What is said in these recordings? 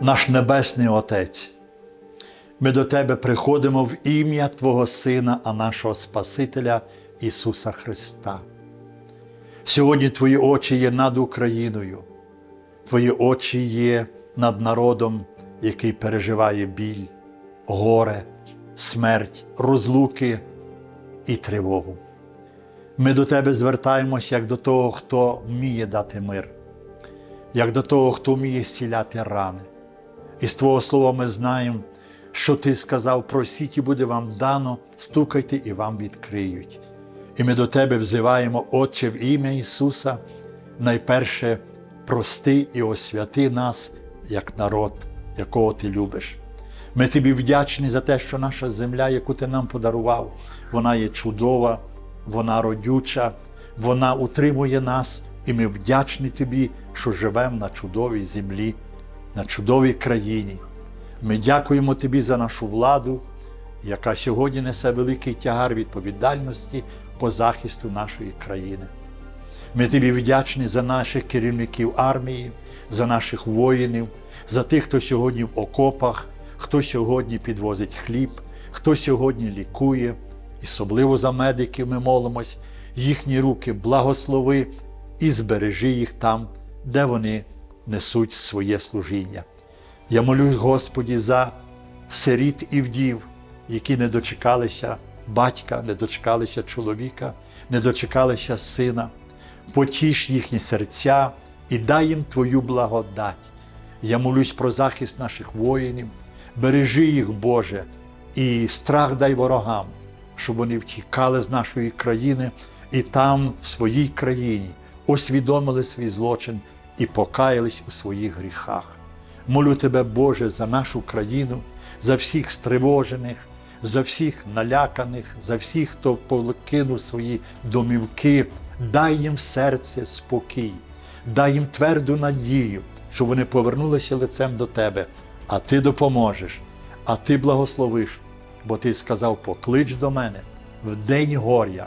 наш Небесний Отець, ми до Тебе приходимо в ім'я Твого Сина, а нашого Спасителя Ісуса Христа. Сьогодні Твої очі є над Україною, Твої очі є над народом, який переживає біль, горе, смерть, розлуки і тривогу. Ми до Тебе звертаємося як до того, хто вміє дати мир, як до того, хто вміє зціляти рани. І з Твого Слова ми знаємо, що Ти сказав, просіть і буде вам дано, стукайте і вам відкриють. І ми до Тебе взиваємо, Отче, в ім'я Ісуса, найперше прости і освяти нас як народ, якого Ти любиш. Ми тобі вдячні за те, що наша земля, яку ти нам подарував, вона є чудова, вона родюча, вона утримує нас, і ми вдячні тобі, що живемо на чудовій землі, на чудовій країні. Ми дякуємо тобі за нашу владу, яка сьогодні несе великий тягар відповідальності по захисту нашої країни. Ми тобі вдячні за наших керівників армії, за наших воїнів, за тих, хто сьогодні в окопах, хто сьогодні підвозить хліб, хто сьогодні лікує, і особливо за медиків ми молимось, їхні руки благослови і збережи їх там, де вони несуть своє служіння. Я молюсь, Господі, за сиріт і вдів, які не дочекалися батька, не дочекалися чоловіка, не дочекалися сина. Потіш їхні серця і дай їм Твою благодать. Я молюсь про захист наших воїнів, бережи їх, Боже, і страх дай ворогам, щоб вони втікали з нашої країни і там, в своїй країні, усвідомили свій злочин і покаялись у своїх гріхах. Молю тебе, Боже, за нашу країну, за всіх стривожених, за всіх наляканих, за всіх, хто покинув свої домівки. Дай їм в серце спокій, дай їм тверду надію, що вони повернулися лицем до тебе, а ти допоможеш, а ти благословиш, бо ти сказав: поклич до мене в день горя,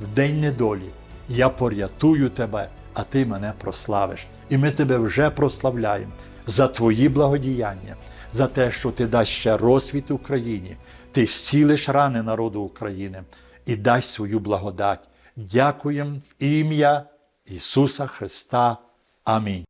в день недолі. Я порятую тебе, а ти мене прославиш. І ми тебе вже прославляємо за твої благодіяння, за те, що ти дасть ще розсвіт Україні, ти зцілиш рани народу України і дасть свою благодать. Дякуємо в ім'я Ісуса Христа. Амінь.